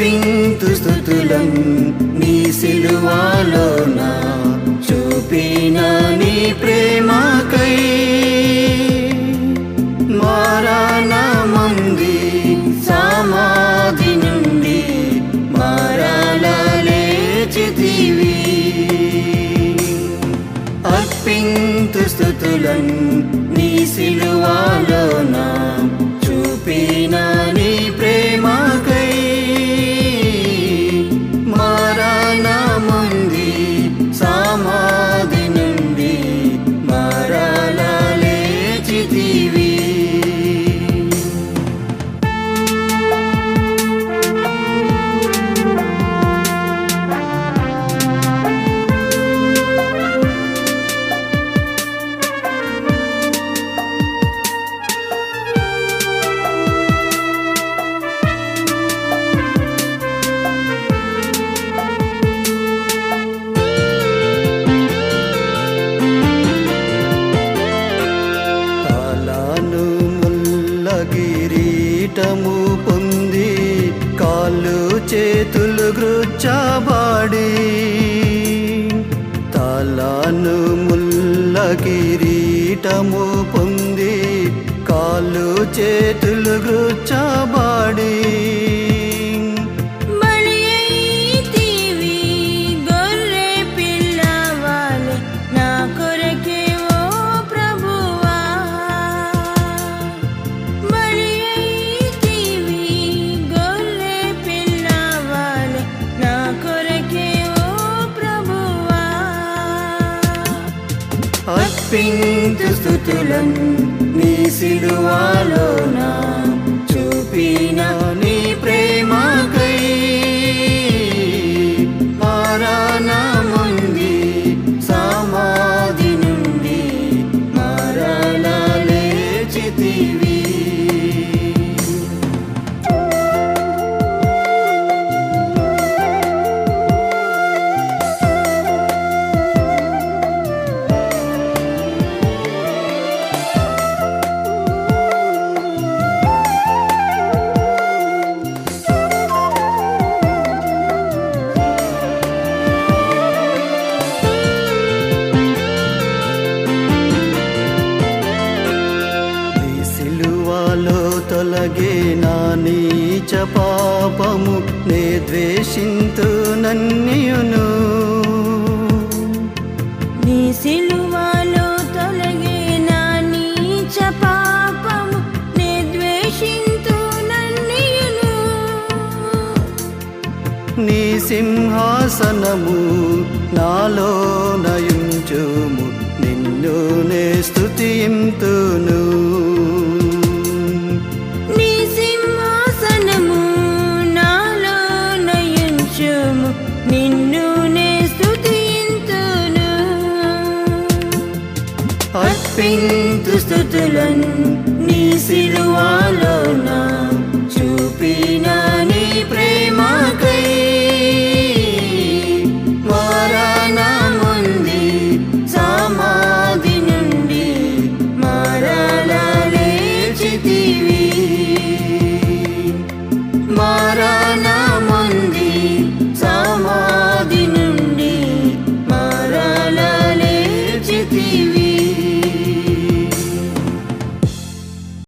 అర్పింతు కిరీటము పొంది కాళ్ళు చేతులు గృచ్చబాడి. తాళాను ముల్ల కిరీటము పొంది కాళ్ళు చేతులు గృచ్చా అర్పింతు స్థుతులం నీ సిలువాలోన చూపిన నీ ప్రేమకై మారాన సమాధి నుండి మరణ లేచితివి. తొలగే నా నీచ పాపము నే ద్వేషింతు నన్నియును. నీ సిలువలో తొలగే నా నీచ పాపము నే ద్వేషింతు నన్నియును. నీ సింహాసనము నాలో నయుంచుము నిన్ను నే స్తుతింతును üstü dülen